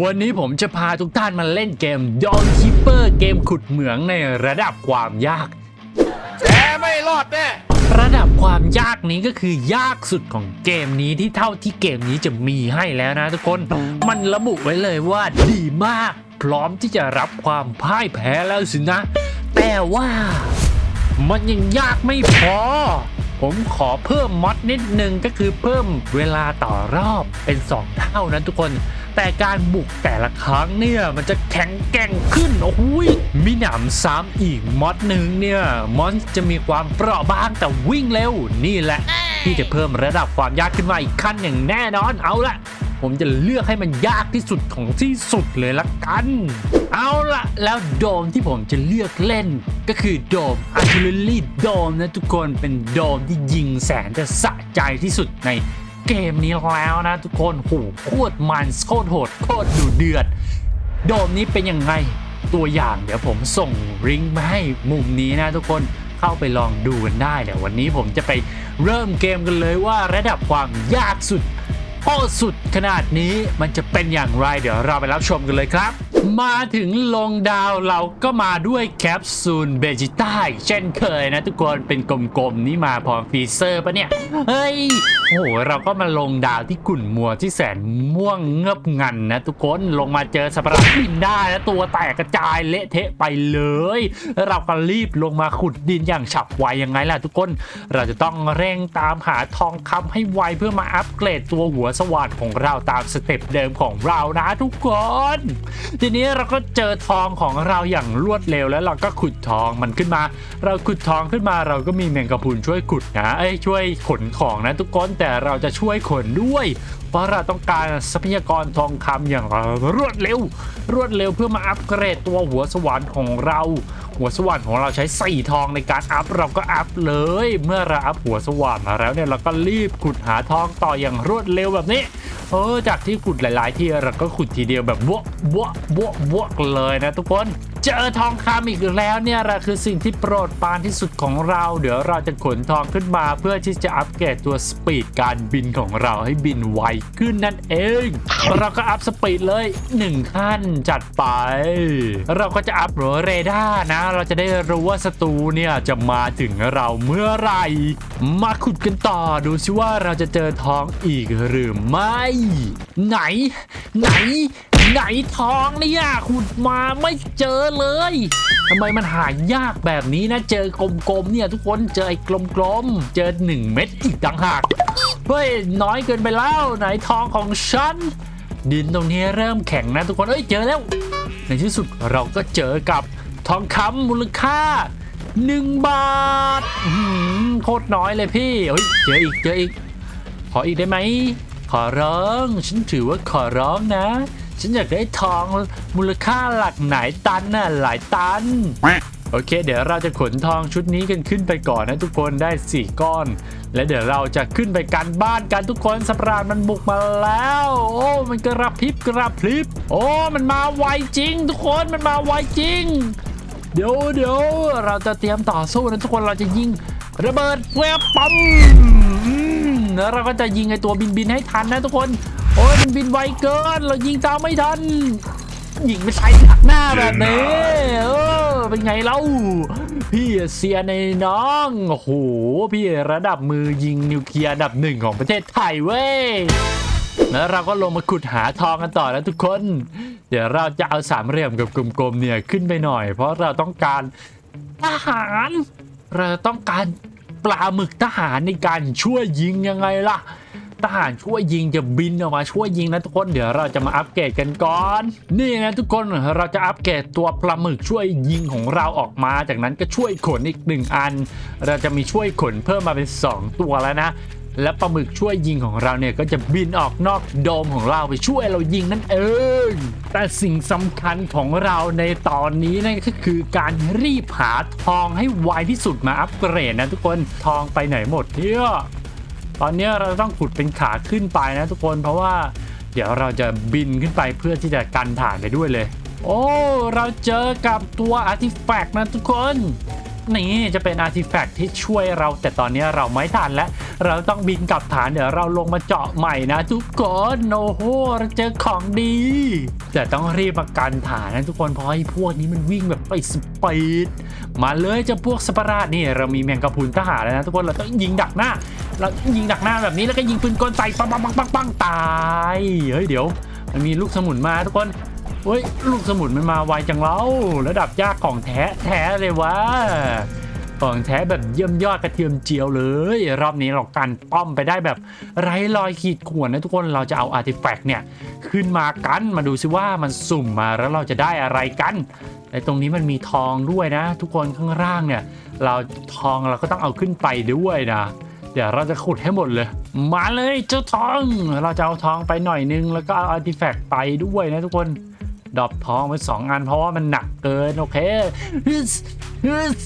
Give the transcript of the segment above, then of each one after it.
วันนี้ผมจะพาทุกท่านมาเล่นเกม Dawn Keeper เกมขุดเหมืองในระดับความยากแกไม่รอดแน่ระดับความยากนี้ก็คือยากสุดของเกมนี้ที่เท่าที่เกมนี้จะมีให้แล้วนะทุกคน มันระบุไว้เลยว่าดีมาก พร้อมที่จะรับความพ่ายแพ้แล้วสินะ แต่ว่ามันยังยากไม่พอ ผมขอเพิ่มมอดนิดนึงก็คือเพิ่มเวลาต่อรอบเป็น 2 เท่านั้นทุกคน แต่การบุกแต่ละครั้งเนี่ย มันจะแข็งแกร่งขึ้น โอ้ยมีหนำซ้ำอีกมอดหนึ่งเนี่ย มอนจะมีความเปราะบางแต่วิ่งเร็วนี่แหละ ที่จะเพิ่มระดับความยากขึ้นมาอีกขั้นอย่างแน่นอนเอาละผมจะเลือกให้มันยากที่สุดของที่สุดเลยละกัน เอาละแล้วโดมที่ผมจะเลือกเล่น ก็คือโดม Artillery Dome นะทุกคนเป็นโดมที่ยิงแสนจะสะใจที่สุดใน เกมนี้แล้วนะทุกคนโหโคตรมันโคตรโหดโคตรดุเดือด โดมนี้เป็นยังไงตัวอย่างเดี๋ยวผมส่งลิงก์มาให้มุมนี้นะทุกคนเข้าไปลองดูกันได้เดี๋ยววันนี้ผมจะไปเริ่มเกมกันเลยว่าระดับความยากสุด โอ้สุดขนาดนี้มันจะเป็นอย่างไรเดี๋ยวเราไปรับชมกันเลยครับ มาถึงลงดาวเราก็มาด้วยแคปซูลเบจิต้าเช่นเคยนะทุกคนเป็นกลมๆนี่มาพร้อมฟีเซอร์ปะเนี่ย เฮ้ยโอ้โหเราก็มาลงดาวที่กุ่นมัวที่แสนม่วงเงบงันนะทุกคนลงมาเจอสัตว์ประหลาดบินได้แล้วตัวแตกกระจายเละเทะไปเลยเราก็รีบลงมาขุดดินอย่างฉับไวยังไงล่ะทุกคน เราจะต้องเร่งตามหาทองคำให้ไวเพื่อมาอัปเกรดตัวหัวสว่านของเราตามสเต็ปเดิมของเรานะทุกคน ทีนี้เราก็เจอทองของเราอย่างรวดเร็วแล้วเราก็ขุดทองมันขึ้นมา เราขุดทองขึ้นมาเราก็มีแมงกะพรุนช่วยขุดนะเอ้ยช่วยขนของนะทุกคนแต่เราจะช่วยขนด้วย เพราะเราต้องการทรัพยากรทองคำอย่างรวดเร็ว รวดเร็วเพื่อมาอัปเกรดตัวหัวสวรรค์ของเรา หัวสว่านของเราใช้สี่ทองในการอัพเราก็อัพเลย เมื่อเราอัพหัวสว่านมาแล้วเนี่ยเราก็รีบขุดหาทองต่ออย่างรวดเร็วแบบนี้เออจากที่ขุดหลาย ๆ ที่เราก็ขุดทีเดียวแบบบวกบวกบวกบวกเลยนะทุกคน เจอทองคำอีกแล้วเนี่ยแหละคือสิ่งที่โปรดปรานที่สุดของเรา เดี๋ยวเราจะขนทองขึ้นมาเพื่อที่จะอัปเกรดตัวสปีดการบินของเราให้บินไวขึ้นนั่นเอง เราก็อัพสปีดเลย 1 ขั้นจัดไป เราก็จะอัพเรดาร์นะ เราจะได้รู้ว่าศัตรูเนี่ยจะมาถึงเราเมื่อไหร่มาขุดกันต่อดูซิว่าเราจะเจอทองอีกหรือไม่ ไหน ไหน ไหนทองเนี่ยขุดมาไม่เจอเลยทำไมมันหายากแบบนี้นะ เจอกลมๆเนี่ยทุกคนเจอไอ้กลมๆ เจอ 1 เม็ดอีกต่างหาก เฮ้ย น้อยเกินไปแล้วไหนทองของฉัน ดินตรงนี้เริ่มแข็งนะทุกคนเอ้ยเจอแล้ว ในที่สุดเราก็เจอกับทองคำมูลค่า 1 บาทโคตรน้อยเลยพี่เฮ้ยเจออีกเจออีก ขออีกได้ไหมขอร้อง ฉันถือว่าขอร้องนะ ฉันอยากได้ทองมูลค่าหลักไหนตันน่ะหลายตัน โอเค เดี๋ยวเราจะขนทองชุดนี้กันขึ้นไปก่อนนะทุกคนได้ 4 ก้อน และเดี๋ยวเราจะขึ้นไปกันบ้านกันทุกคนสัปราณมันบุกมาแล้ว โอ้มันกระพริบกระพริบ โอ้มันมาไวจริง ทุกคนมันมาไวจริง เดี๋ยวเดี๋ยวเราจะเตรียมต่อสู้นะทุกคนเราจะยิงระเบิดแวบปั๊มอืมแล้วเราก็จะยิงไอตัวบินบินๆให้ทันนะทุกคนโอ้ยมันบินไวเกิน เรายิงตามไม่ทัน ยิงไม่ใช่หักหน้าแบบนี้เออเป็นไงเล่าพี่เซียในน้องโอ้โหพี่ระดับมือยิงนิวเคลียร์อันดับหนึ่งของประเทศไทยเว้ยแล้วเราก็ลงมาขุดหาทองกันต่อแล้วทุกคน เดี๋ยวเราจะเอาสามเหลี่ยมกับกลมๆเนี่ยขึ้นไปหน่อย เพราะเราต้องการทหาร เราต้องการปลาหมึกทหารในการช่วยยิงยังไงล่ะ ทหารช่วยยิงจะบินออกมาช่วยยิงนะทุกคนเดี๋ยวเราจะมาอัปเกรดกันก่อน นี่นะทุกคนเราจะอัปเกรดตัวปลาหมึกช่วยยิงของเราออกมา จากนั้นก็ช่วยขนอีกหนึ่งอัน เราจะมีช่วยขนเพิ่มมาเป็น 2 ตัวแล้วนะและปลาหมึกช่วยยิงของเราเนี่ยก็จะบินออกนอกโดมของเราไปช่วยเรายิงนั่นเอง แต่สิ่งสำคัญของเราในตอนนี้นั่นก็คือการรีบหาทองให้ไวที่สุดมาอัปเกรดนะทุกคนทองไปไหนหมดเนี่ย ตอนนี้เราต้องขุดเป็นขาขึ้นไปนะทุกคนเพราะว่าเดี๋ยวเราจะบินขึ้นไปเพื่อที่จะกันฐานไปด้วยเลย โอ้ เราเจอกับตัวอาร์ติแฟกต์นะทุกคน นี่จะเป็นอาร์ติแฟกต์ที่ช่วยเรา แต่ตอนนี้เราไม่ทันแล้ว เราต้องบินกลับฐานเดี๋ยวเราลงมาเจาะใหม่นะทุกคนโอ้โหเราเจอของดี แต่ต้องรีบมากันฐานนะทุกคนเพราะไอ้พวกนี้มันวิ่งแบบไปสปีดมาเลยเจะพวกสปาราดนี่เรามีแมงกะพรุนทหารแล้วนะทุกคนเราต้องยิงดักหน้า เรายิงดักหน้าแบบนี้แล้วก็ยิงปืนกลใส่ปังปังปังปังปังตายเฮ้ยเดี๋ยว มันมีลูกสมุนมาทุกคนเฮ้ยลูกสมุนมันมาไวจังเล้าระดับยากของแท้แท้เลยวะของแท้แบบเยี่ยมยอดกระเทียมเจียวเลย รอบนี้เรากันป้อมไปได้แบบไร้รอยขีดข่วนนะทุกคนเราจะเอาอาร์ติแฟกต์เนี่ยขึ้นมากันมาดูซิว่ามันสุ่มมาแล้วเราจะได้อะไรกันในตรงนี้มันมีทองด้วยนะ ทุกคนข้างล่างเนี่ย เราทองเราก็ต้องเอาขึ้นไปด้วยนะ เดี๋ยวเราจะขุดให้หมดเลย มาเลยเจ้าทอง เราจะเอาทองไปหน่อยนึง แล้วก็เอาอาร์ติแฟกต์ไปด้วยนะทุกคนดรอปทองไปสองอันเพราะว่ามันหนักเกิน โอเคฮึสฮึส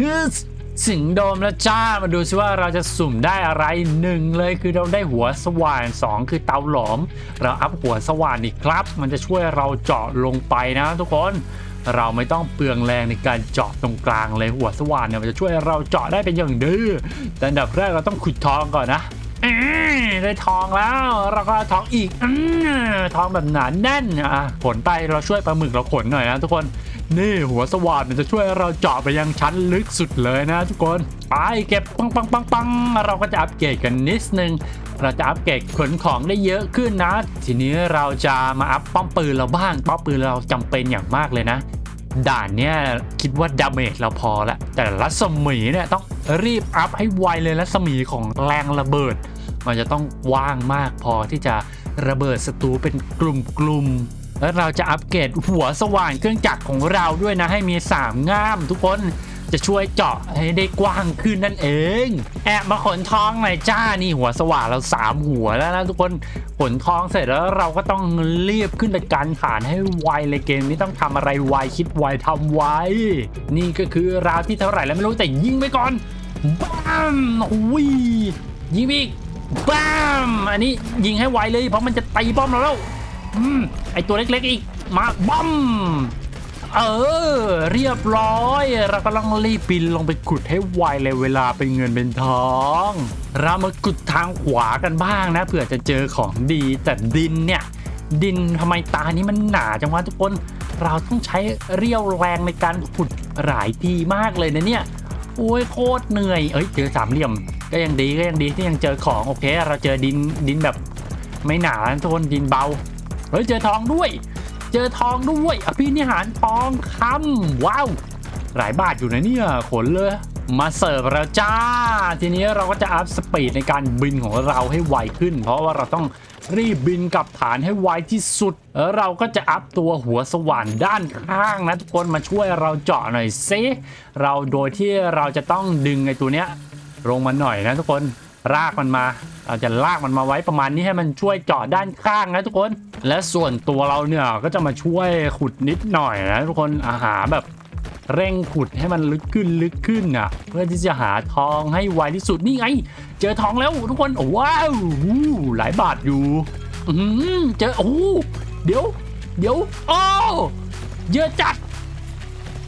ฮึสสิงโดมแล้วจ้ามาดูซิว่าเราจะสุ่มได้อะไรหนึ่งเลยคือเราได้หัวสว่านสองคือเตาหลอม เราอัพหัวสว่านอีกครับ มันจะช่วยเราเจาะลงไปนะทุกคน เราไม่ต้องเปลืองแรงในการเจาะตรงกลางเลยหัวสว่านเนี่ยมันจะช่วยเราเจาะได้เป็นอย่างดื้อแต่อันดับแรกเราต้องขุดทองก่อนนะได้ทองแล้วเราก็ทองอีกอทองแบบหนาแน่นอะขนไปเราช่วยปลาหมึกเราขนหน่อยนะทุกคนนี่หัวสว่านมันจะช่วยเราเจาะไปยังชั้นลึกสุดเลยนะทุกคนไปเก็บปังปังปังปังเราก็จะอัปเกรดกันนิดนึง เราจะอัปเกรดขนของได้เยอะขึ้นนะ ทีนี้เราจะมาอัพป้อมปืนเราบ้างป้อมปืนเราจำเป็นอย่างมากเลยนะ ด่านเนี้ยคิดว่าดาเมจเราพอแล้วแต่รัศมีเนี่ยต้องรีบอัพให้ไวเลยรัศมีของแรงระเบิด มันจะต้องว่างมากพอที่จะระเบิดศัตรูเป็นกลุ่มๆ แล้วเราจะอัปเกรดหัวสว่านเครื่องจักรของเราด้วยนะให้มี 3 ง่ามทุกคนจะช่วยเจาะให้ได้กว้างขึ้นนั่นเอง แอบมาขนทองหน่อยจ้านี่หัวสว่านเราสามหัวแล้วนะทุกคนขนทองเสร็จแล้วเราก็ต้องรีบขึ้นไปกันฐานให้ไวเลยเกมนี้ต้องทำอะไรไวคิดไวทำไวนี่ก็คือราวที่เท่าไหร่แล้วไม่รู้แต่ยิงไปก่อนบ้ามอุ้ยยิงอีกบ้ามอันนี้ยิงให้ไวเลยเพราะมันจะตีป้อมเราแล้ว ไอตัวเล็กๆอีก มาบอมเออ เรียบร้อย เรากำลังรีบบินลงไปขุดให้ไวเลยเวลาเป็นเงินเป็นทอง เรามาขุดทางขวากันบ้างนะเผื่อจะเจอของดีแต่ดินเนี่ย ดินทำไมตานี้มันหนาจังวะทุกคน เราต้องใช้เรี่ยวแรงในการขุดหลายทีมากเลยนะเนี่ยโอ้ยโคตรเหนื่อย เอ้ยเจอสามเหลี่ยม ก็ยังดีก็ยังดีที่ยังเจอของโอเค เราเจอดินดินแบบไม่หนาทุกคนดินเบา เฮ้ยเจอทองด้วย เจอทองด้วยอภินิหารทองคำว้าวหลายบาทอยู่นะเนี่ยขนเลย มาเสิร์ฟแล้วจ้า ทีนี้เราก็จะอัพสปีดในการบินของเราให้ไวขึ้น เพราะว่าเราต้องรีบบินกลับฐานให้ไวที่สุด เราก็จะอัพตัวหัวสว่านด้านข้างนะทุกคนมาช่วยเราเจาะหน่อยซิเราโดยที่เราจะต้องดึงไอ้ตัวเนี้ยลงมาหน่อยนะทุกคน รากมันมา เราจะลากมันมาไว้ประมาณนี้ให้มันช่วยเจาะด้านข้างนะทุกคน และส่วนตัวเราเนี่ยก็จะมาช่วยขุดนิดหน่อยนะทุกคนอาหาแบบเร่งขุดให้มันลึกขึ้นลึกขึ้นอะ เพื่อที่จะหาทองให้ไวที่สุดนี่ไง เจอทองแล้วทุกคนโอ้ว้าวอู้หลายบาทอยู่อืมเจอโอ้เดี๋ยว เดี๋ยวโอ้เยอะจัด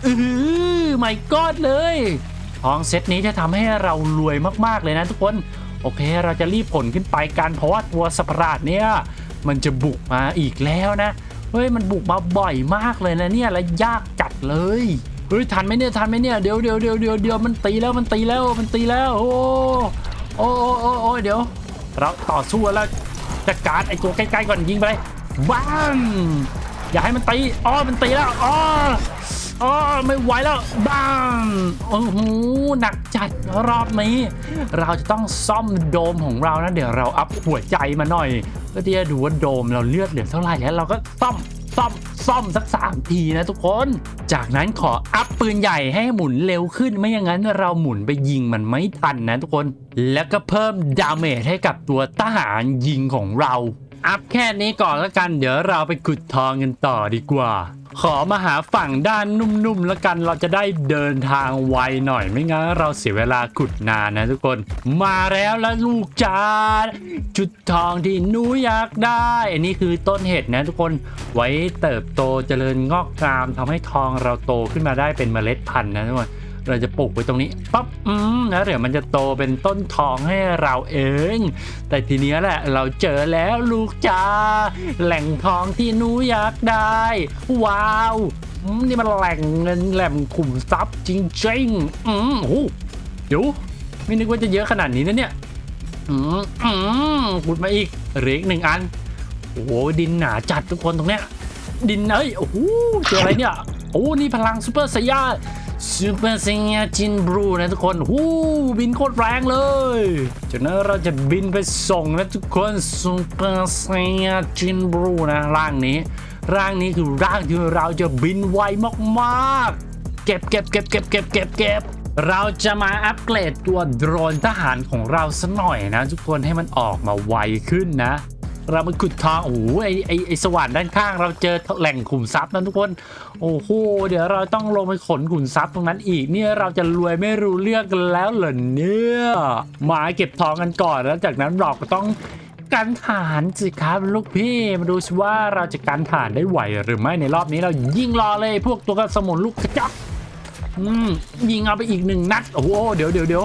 อือไม่กอดเลยทองเซตนี้จะทำให้เรารวยมากๆเลยนะทุกคน โอเค เราจะรีบผลขึ้นไปกันเพราะว่าตัวสัตว์ปราดเนี่ยมันจะบุกมาอีกแล้วนะ เฮ้ยมันบุกมาบ่อยมากเลยนะเนี่ยและยากจัดเลยเฮ้ยทันไหมเนี่ยทันไหมเนี่ยเดี๋ยวเดี๋ยวเดี๋ยวเดี๋ยวเดี๋ยวมันตีแล้วมันตีแล้วมันตีแล้ว โอ้โอ้โอ้โอ้โอ้เดี๋ยว เราต่อสู้แล้วจัดการไอตัวใกล้ๆก่อนยิงไปบ้างอย่าให้มันตีอ๋อมันตีแล้วอ๋อ อ๋อไม่ไหวแล้วบ้างโอ้โหหนักจัดรอบนี้ เราจะต้องซ่อมโดมของเรานะ เดี๋ยวเราอัพหัวใจมาหน่อยเพื่อที่จะดูว่าโดมเราเลือดเหลือเท่าไหร่แล้วเราก็ซ่อมซ่อมซ่อมสักสามทีนะทุกคน จากนั้นขออัพปืนใหญ่ให้หมุนเร็วขึ้นไม่อย่างนั้นเราหมุนไปยิงมันไม่ทันนะทุกคน แล้วก็เพิ่มดาเมจให้กับตัวทหารยิงของเรา อัพแค่นี้ก่อนแล้วกัน เดี๋ยวเราไปขุดทองกันต่อดีกว่า ขอมาหาฝั่งด้านนุ่มๆแล้วกันเราจะได้เดินทางไวหน่อย ไม่งั้นเราเสียเวลาขุดนานนะทุกคน มาแล้วแล้วลูกจานจุดทองที่หนูอยากได้ อันนี้คือต้นเห็ดนะทุกคนไว้เติบโตเจริญงอกงามทำให้ทองเราโตขึ้นมาได้เป็นเมล็ดพันธุ์นะทุกคน เราจะปลูกไว้ตรงนี้ปั๊บอืมแล้วเดี๋ยวมันจะโตเป็นต้นทองให้เราเอง แต่ทีเนี้ยแหละเราเจอแล้วลูกจ้าแหล่งทองที่หนูอยากได้ ว้าวอืมนี่มันแหล่งเงินแหล่งขุมทรัพย์จริงๆอืมโอ้เดี๋ยวไม่นึกว่าจะเยอะขนาดนี้นะเนี่ยอืมอืมขุดมาอีกเหลืออีกหนึ่งอันโอ้โหดินหนาจัดทุกคนตรงเนี้ยดินเอ้ยโอ้โหเจออะไรเนี่ยโอ้นี่พลังซูเปอร์ไซยา ซูเปอร์ไซยจินบรูนะทุกคนโอ้บินโคตรแรงเลยจากนั้นเราจะบินไปส่งนะทุกคนซูเปอร์ไซยจินบรูนะร่างนี้ ร่างนี้คือร่างที่เราจะบินไวมากๆ เก็บเก็บเก็บเก็บเก็บเก็บเก็บเราจะมาอัปเกรดตัวโดรนทหารของเราสักหน่อยนะ ทุกคนให้มันออกมาไวขึ้นนะ เรามาขุดทองโอ้โหไอไอไอสว่านด้านข้าง เราเจอแหล่งขุมทรัพย์นะทุกคน โอ้โหเดี๋ยวเราต้องลงไปขนขุมทรัพย์ตรงนั้นอีกเนี่ยเราจะรวยไม่รู้เรื่องกันแล้วเหรอเนี่ยมาเก็บทองกันก่อนแล้วจากนั้นเราก็ต้องกันฐานสิครับลูกพี่มาดูสิว่าเราจะกันฐานได้ไหวหรือไม่ในรอบนี้เรายิงรอเลยพวกตัวกระสมุนลูกกระจอกอืมยิงเอาไปอีกหนึ่งนัดโอ้โหเดี๋ยวเดี๋ยวเดี๋ยว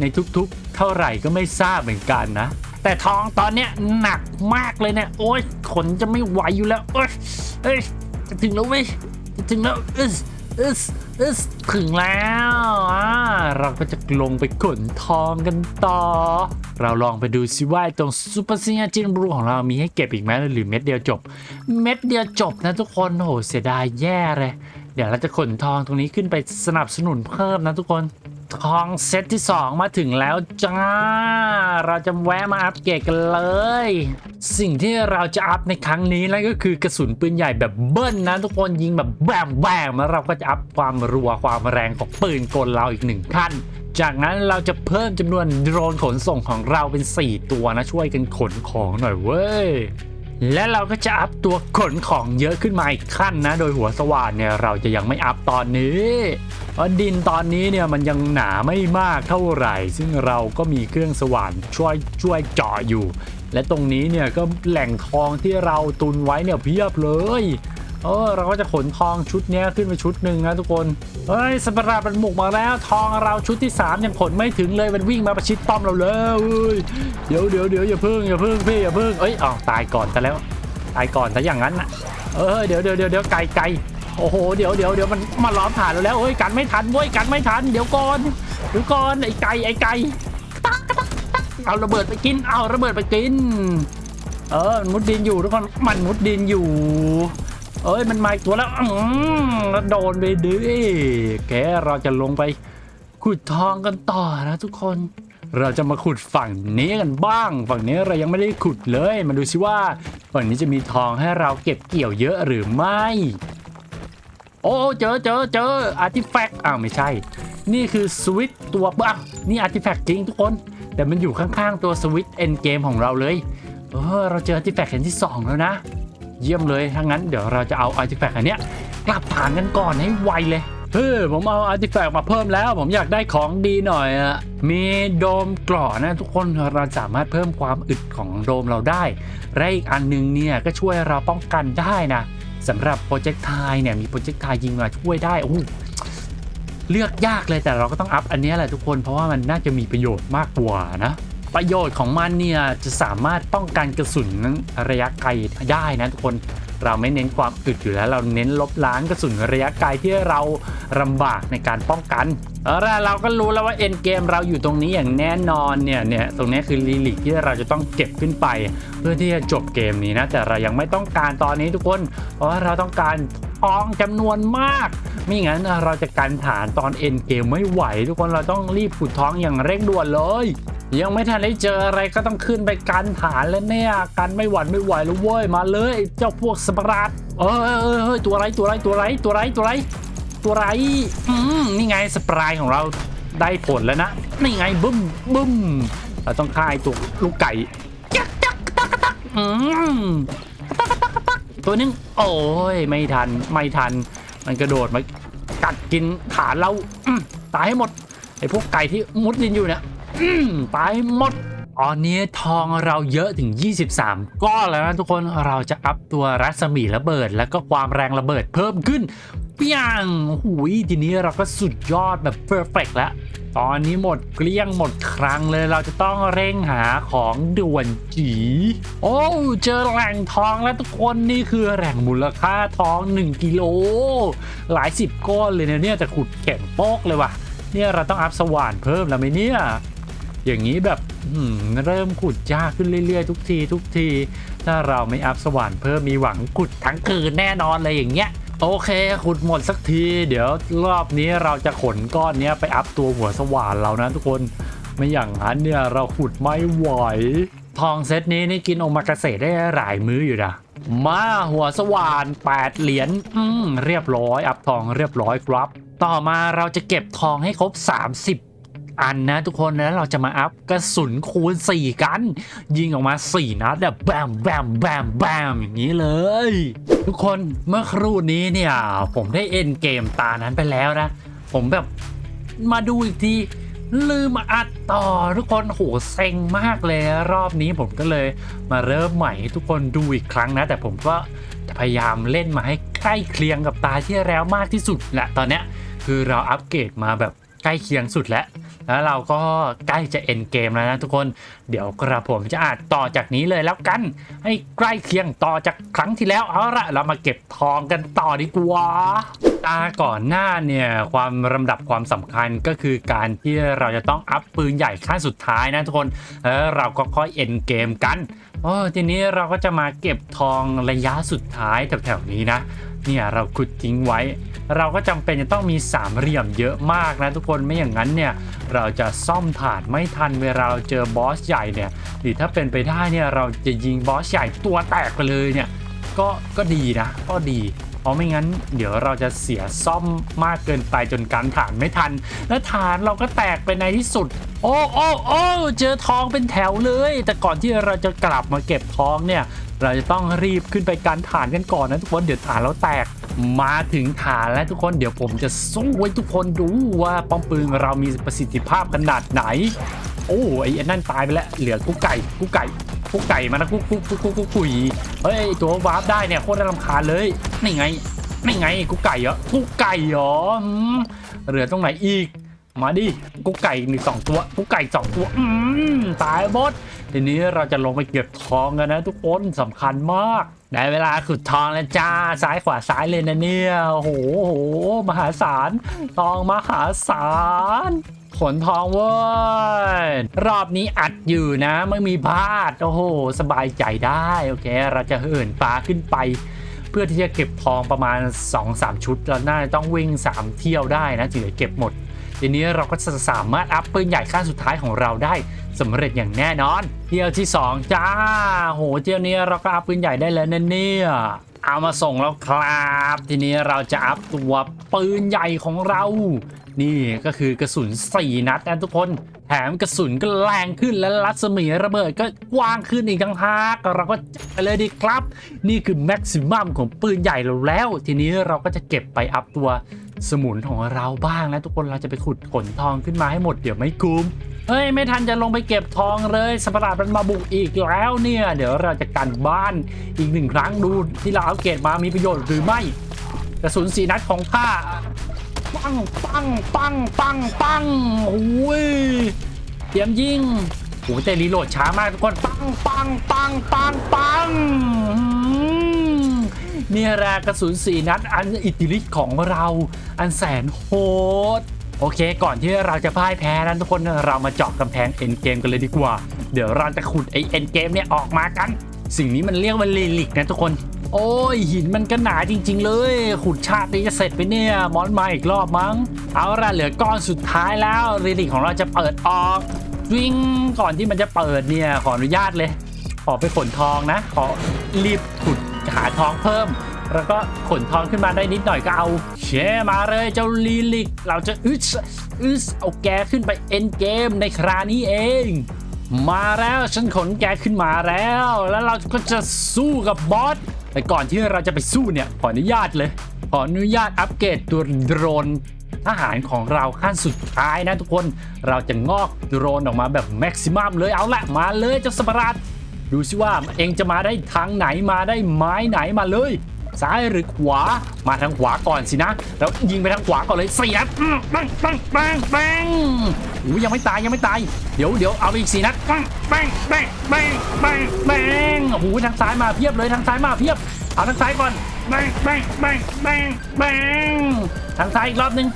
ในทุกๆ เท่าไหร่ก็ไม่ทราบเหมือนกันนะ แต่ทองตอนเนี้ยหนักมากเลยเนี่ย โอ๊ยขนจะไม่ไหวอยู่แล้วโอ๊ยเอ้ยจะถึงแล้วเว้ยจะถึงแล้วอึสอึสอึสถึงแล้วอ่าเราก็จะลงไปขนทองกันต่อ เราลองไปดูซิว่าไอตรงซูเปอร์ซีจินบลูของเรามีให้เก็บอีกไหมหรือเม็ดเดียวจบ เม็ดเดียวจบนะทุกคนโอ้โหเสียดายแย่เลยเดี๋ยวเราจะขนทองตรงนี้ขึ้นไปสนับสนุนเพิ่มนะทุกคน ทองเซตที่ 2 มาถึงแล้วจ้า เราจะแวะมาอัปเกรดกันเลย สิ่งที่เราจะอัพในครั้งนี้นั่นก็คือกระสุนปืนใหญ่แบบเบิ้ลนะทุกคนยิงแบบแบมแบมแล้วเราก็จะอัพความรัวความแรงของปืนกลเราอีกหนึ่งขั้นจากนั้นเราจะเพิ่มจำนวนโดรนขนส่งของเราเป็น 4 ตัวนะช่วยกันขนของหน่อยเว้ย และเราก็จะอัพตัวขนของเยอะขึ้นมาอีกขั้นนะ โดยหัวสว่านเนี่ยเราจะยังไม่อัพตอนนี้เพราะดินตอนนี้เนี่ยมันยังหนาไม่มากเท่าไหร่ ซึ่งเราก็มีเครื่องสว่านช่วยช่วยเจาะอยู่ และตรงนี้เนี่ยก็แหล่งทองที่เราตุนไว้เนี่ยเพียบเลย เออเราก็จะขนทองชุดนี้ขึ้นไปชุดหนึ่งนะทุกคน เฮ้ยสัปราดมันบุกมาแล้ว ทองเราชุดที่ 3 ยังขนไม่ถึงเลยมันวิ่งมาประชิดป้อมเราแล้วเอ้ยเดี๋ยวเดี๋ยวเดี๋ยวอย่าพึ่งอย่าพึ่งพี่อย่าพึ่งเอ้ยอ้าวตายก่อนซะแล้ว ตายก่อนซะอย่างนั้นน่ะเออเดี๋ยวเดี๋ยวเดี๋ยวเดี๋ยวไกลไกลโอ้โหเดี๋ยวเดี๋ยวเดี๋ยวมันมาล้อมผ่านเราแล้วเอ้ยกันไม่ทันเว้ยกันไม่ทันเดี๋ยวก่อนเดี๋ยวก่อนไอ้ไก่ไอ้ไก่เอาระเบิดไปกินเอาระเบิดไปกิน เออมุดดินอยู่ทุกคนมันมุดดินอยู่ เอ้ยมันมาอีกตัวแล้วอืมแล้วโดนไปดิแกเราจะลงไปขุดทองกันต่อนะทุกคน เราจะมาขุดฝั่งนี้กันบ้าง ฝั่งนี้เรายังไม่ได้ขุดเลย มาดูสิว่าฝั่งนี้จะมีทองให้เราเก็บเกี่ยวเยอะหรือไม่ โอ้เจอเจอเจออาร์ติแฟกต์อ้าวไม่ใช่ นี่คือสวิตตัวบ้านี่อาร์ติแฟกต์จริงทุกคน แต่มันอยู่ข้างๆตัวสวิตเอ็นเกมของเราเลย เออเราเจออาร์ติแฟกต์แห่งที่สองแล้วนะ เยี่ยมเลยถ้างั้นเดี๋ยวเราจะเอาอาร์ติแฟกต์อันเนี้ยกลับฐานกันก่อนให้ไวเลยเฮ้ยผมเอาอาร์ติแฟกต์มาเพิ่มแล้ว ผมอยากได้ของดีหน่อยอะมีโดมกร่อนะทุกคนเราสามารถเพิ่มความอึดของโดมเราได้และอีกอันหนึงเนี่ยก็ช่วยเราป้องกันได้นะสำหรับโปรเจกต์ไทเนี่ยมีโปรเจกต์ไทยิงมาช่วยได้โอ้เลือกยากเลยแต่เราก็ต้องอัพอันนี้แหละทุกคนเพราะว่ามันน่าจะมีประโยชน์มากกว่านะ ประโยชน์ของมันเนี่ยจะสามารถป้องกันกระสุนระยะไกลได้นะทุกคนเราไม่เน้นความอึดอยู่แล้ว เราเน้นลบล้างกระสุนระยะไกลที่เราลำบากในการป้องกันเอาเราก็รู้แล้วว่าเอ็นเกมเราอยู่ตรงนี้อย่างแน่นอนเนี่ยเนี่ยตรงนี้คือลีลิกที่เราจะต้องเก็บขึ้นไป เพื่อที่จะจบเกมนี้นะ แต่เรายังไม่ต้องการตอนนี้ทุกคน เพราะว่าเราต้องการทองจำนวนมากไม่งั้นเราจะกันฐานตอนเอ็นเกมไม่ไหว ทุกคนเราต้องรีบขุดท้องอย่างเร่งด่วนเลย ยังไม่ทันได้เจออะไรก็ต้องขึ้นไปกันฐานแล้วเนี่ยกันไม่หวั่นไม่ไหวแล้วเว้ยมาเลยเจ้าพวกสปาร์ตเออเออเออเฮ้ยตัวไรตัวไรตัวไรตัวไรตัวไรตัวไรอืมนี่ไงสปรายของเราได้ผลแล้วนะนี่ไงบึ้มบึ้มเราต้องฆ่าไอ้ตัวลูกไก่จักจักตักตักอืมตักตักตักตัวนึงโอ้ยไม่ทันไม่ทัน มันกระโดดมากัดกินขานเราตายให้หมดไอ้พวกไก่ที่มุดดินอยู่เนี่ย อืมตายหมดตอนนี้ทองเราเยอะถึง 23 ก้อนแล้วนะทุกคนเราจะอัพตัวรัศมีระเบิด แล้วก็ความแรงระเบิดเพิ่มขึ้นเปียงหูยทีนี้เราก็สุดยอดแบบเพอร์เฟกแล้ว ตอนนี้หมดเกลี้ยงหมดครั้งเลยเราจะต้องเร่งหาของด่วนจีโอ้เจอแหล่งทองแล้วทุกคนนี่คือแหล่งมูลค่าทอง 1 กิโล หลายสิบก้อนเลยนะเนี่ยแต่ขุดแข็งโป๊กเลยว่ะเนี่ยเราต้องอัพสว่านเพิ่มแล้วไหมเนี่ย อย่างนี้แบบเริ่มขุดยากขึ้นเรื่อยๆ ทุกทีทุกที ถ้าเราไม่อัพสว่านเพิ่มมีหวังขุดทั้งคืนแน่นอนเลยอย่างเงี้ยโอเคขุดหมดสักที เดี๋ยวรอบนี้เราจะขนก้อนเนี้ยไปอัพตัวหัวสว่านเรานะทุกคนไม่อย่างนั้นเนี่ยเราขุดไม่ไหว ทองเซตนี้นี่กินโอมากาเสะได้หลายมื้ออยู่นะมาหัวสว่าน8เหรียญอืมเรียบร้อย อัพทองเรียบร้อยครับ ต่อมาเราจะเก็บทองให้ครบ 30 อันนะทุกคนแล้วเราจะมาอัพกระสุนคูณ 4 กัน ยิงออกมา 4 นัดแบบแบมแบมแบมแบมอย่างนี้เลย ทุกคนเมื่อครู่นี้เนี่ย ผมได้เอ็นเกมตานั้นไปแล้วนะ ผมแบบมาดูอีกทีลืมอัดต่อทุกคนโหเซ็งมากเลย รอบนี้ผมก็เลยมาเริ่มใหม่ให้ทุกคนดูอีกครั้งนะ แต่ผมก็จะพยายามเล่นมาให้ใกล้เคียงกับตาที่แล้วมากที่สุดแหละตอนเนี้ยคือเราอัปเกรดมาแบบใกล้เคียงสุดแล้ว แล้วเราก็ใกล้จะเอ็นเกมแล้วนะทุกคนเดี๋ยวกระผมจะอ่านต่อจากนี้เลยแล้วกัน ให้ใกล้เคียงต่อจากครั้งที่แล้วเอาละเรามาเก็บทองกันต่อดีกว่าตาก่อนหน้าเนี่ยความลำดับความสำคัญก็คือการที่เราจะต้องอัพปืนใหญ่ขั้นสุดท้ายนะทุกคนแล้วเราก็ค่อยเอ็นเกมกันโอ้ทีนี้เราก็จะมาเก็บทองระยะสุดท้ายแถวๆนี้นะเนี่ยเราขุดทิ้งไว้ เราก็จำเป็นจะต้องมีสามเหลี่ยมเยอะมากนะทุกคนไม่อย่างนั้นเนี่ยเราจะซ่อมถาดไม่ทันเวลาเราเจอบอสใหญ่เนี่ยหรือถ้าเป็นไปได้เนี่ยเราจะยิงบอสใหญ่ตัวแตกไปเลยเนี่ยก็ก็ดีนะก็ดีเพราะไม่งั้นเดี๋ยวเราจะเสียซ่อมมากเกินไปจนการฐานไม่ทัน และฐานเราก็แตกไปในที่สุด โอ้โอ้โอ้เจอทองเป็นแถวเลย แต่ก่อนที่เราจะกลับมาเก็บทองเนี่ย เราจะต้องรีบขึ้นไปการฐานกันก่อนนะทุกคนเดี๋ยวฐานเราแตกมาถึงฐานแล้วทุกคนเดี๋ยวผมจะสู้ให้ทุกคนดูว่าป้อมปืนเรามีประสิทธิภาพขนาดไหน โอ้ไอ้นั่นตายไปแล้วเหลือกุ๊กไก่กุ๊กไก่กุ๊กไก่มานะกุ๊กกุ๊กกุ๊กกุ๊กกุ๊กกุยเฮ้ยตัววาร์ปได้เนี่ยโคตรน่ารำคาญเลยนี่ไงนี่ไงกุ๊กไก่เหรอกุ๊กไก่เหรอเหลือตรงไหนอีกมาดิกุ๊กไก่หนึ่งสองตัวกุ๊กไก่สองตัวอืมตายหมด ทีนี้เราจะลงไปเก็บทองกันนะทุกคนสำคัญมาก ได้เวลาขุดทองแล้วจ้า ซ้ายขวาซ้ายเลยนะเนี่ยโอ้โหโอ้โหมหาศาลทองมหาศาลขนทองเว้ย รอบนี้อัดอยู่นะไม่มีพลาด โอ้โห สบายใจได้ โอเค เราจะเหินฟ้าขึ้นไป เพื่อที่จะเก็บทองประมาณ 2-3 ชุดเราน่าจะต้องวิ่ง 3 เที่ยวได้นะถึงจะเก็บหมด ทีนี้เราก็จะสามารถอัพปืนใหญ่ขั้นสุดท้ายของเราได้สำเร็จอย่างแน่นอนเที่ยวที่ 2 จ้า โหเที่ยวนี้เราก็อัพปืนใหญ่ได้แล้วนะเนี่ยเอามาส่งแล้วครับ ทีนี้เราจะอัพตัวปืนใหญ่ของเรา นี่ก็คือกระสุน 4 นัดนะทุกคน แถมกระสุนก็แรงขึ้นและรัศมีระเบิดก็กว้างขึ้นอีกทั้งหากเราก็จัดไปเลยดีครับ นี่คือแม็กซิมัมของปืนใหญ่เราแล้ว ทีนี้เราก็จะเก็บไปอัพตัว สมุนของเราบ้างนะทุกคนเราจะไปขุดขนทองขึ้นมาให้หมดเดี๋ยวไม่คุ้มเฮ้ยไม่ทันจะลงไปเก็บทองเลยสัตว์ประหลาดมันมาบุกอีกแล้วเนี่ย เดี๋ยวเราจะกันบ้านอีกหนึ่งครั้งดูที่เราเอาเกตมามีประโยชน์หรือไม่กระสุนสีนัดของข้าปังปังปังปังปังโอ้ยเตรียมยิงโอ้แต่รีโหลดช้ามากทุกคนปังปังปังปังปังอื เนี่ยแหละกระสุนสีนัดอันอิทธิฤทธิ์ของเราอันแสนโหดโอเค ก่อนที่เราจะพ่ายแพ้นั้นทุกคนเรามาเจาะกำแพงเอ็นเกมกันเลยดีกว่า เดี๋ยวเราจะขุดไอเอ็นเกมเนี่ยออกมากัน สิ่งนี้มันเรียกว่าเลลิกนะทุกคน โอ้ยหินมันก็หนาจริง ๆ เลย ขุดชาตินี้จะเสร็จไปเนี่ยมอนมาอีกรอบมั้ง เอาละเหลือก้อนสุดท้ายแล้วเรลิกของเราจะเปิดออกวิ่งก่อนที่มันจะเปิดเนี่ยขออนุญาตเลย ขอไปขนทองนะ ขอรีบขุด หาทองเพิ่ม แล้วก็ขนทองขึ้นมาได้นิดหน่อยก็เอาเชมาเลยเจ้าลีลิก เราจะอึสอึสเอาแกขึ้นไปเอ็นเกมในครานี้เอง มาแล้วฉันขนแกขึ้นมาแล้ว แล้วเราก็จะสู้กับบอสแต่ก่อนที่เราจะไปสู้เนี่ยขออนุญาตเลยขออนุญาตอัปเกรดตัวโดรนทหารของเราขั้นสุดท้ายนะทุกคน เราจะงอกโดรนออกมาแบบแม็กซิมัมเลยเอาละมาเลยเจ้าสปารัต ดูสิว่าเองจะมาได้ทางไหนมาได้ไม้ไหนมาเลย ซ้ายหรือขวามาทางขวาก่อนสินะ แล้วยิงไปทางขวาก่อนเลยเสียบอืมปังปังปังปังอุ้ยยังไม่ตายยังไม่ตายเดี๋ยวเดี๋ยวเอาอีกสี่นัดปังปังปังปังปังปังโอ้โหทางซ้ายมาเพียบเลยทางซ้ายมาเพียบเอาทางซ้ายก่อนปังปังปังปังปังทางซ้ายอีกรอบหนึง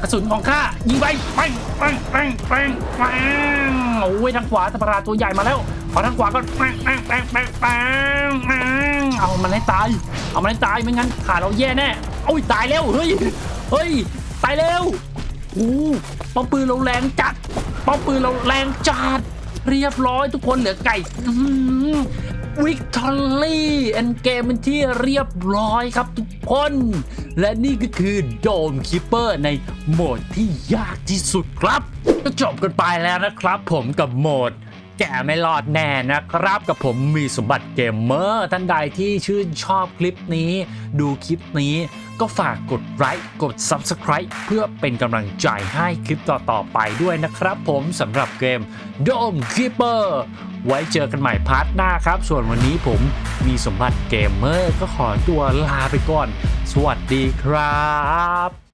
กระสุนของข้ายิงไปปังปังปังปังปังโอ้ยทางขวาสัตว์ประหลาดตัวใหญ่มาแล้วขอทางขวาก็ปังปังปังปังปังปังเอามันให้ตาย เอามันให้ตายไม่งั้นขาเราแย่แน่โอ้ยตายแล้วเฮ้ยเฮ้ยตายแล้วโอ้ป้อมปืนเราแรงจัดป้อมปืนเราแรงจัดเรียบร้อยทุกคนเหลือไก่ วิกตอรี่เอ็นเกมเป็นที่เรียบร้อยครับทุกคน และนี่ก็คือโดมคิปเปอร์ในโหมดที่ยากที่สุดครับ ก็จบกันไปแล้วนะครับผมกับโหมด แกไม่รอดแน่นะครับ กับผมมีสมบัติเกมเมอร์ท่านใดที่ชื่นชอบคลิปนี้ ดูคลิปนี้ก็ฝากกดไลค์กด Subscribe เพื่อเป็นกำลังใจให้คลิปต่อ ๆ ไปด้วยนะครับผมสำหรับเกม Dome Keeper ไว้เจอกันใหม่พาร์ทหน้าครับ ส่วนวันนี้ผมมีสมบัติเกมเมอร์ก็ขอตัวลาไปก่อน สวัสดีครับ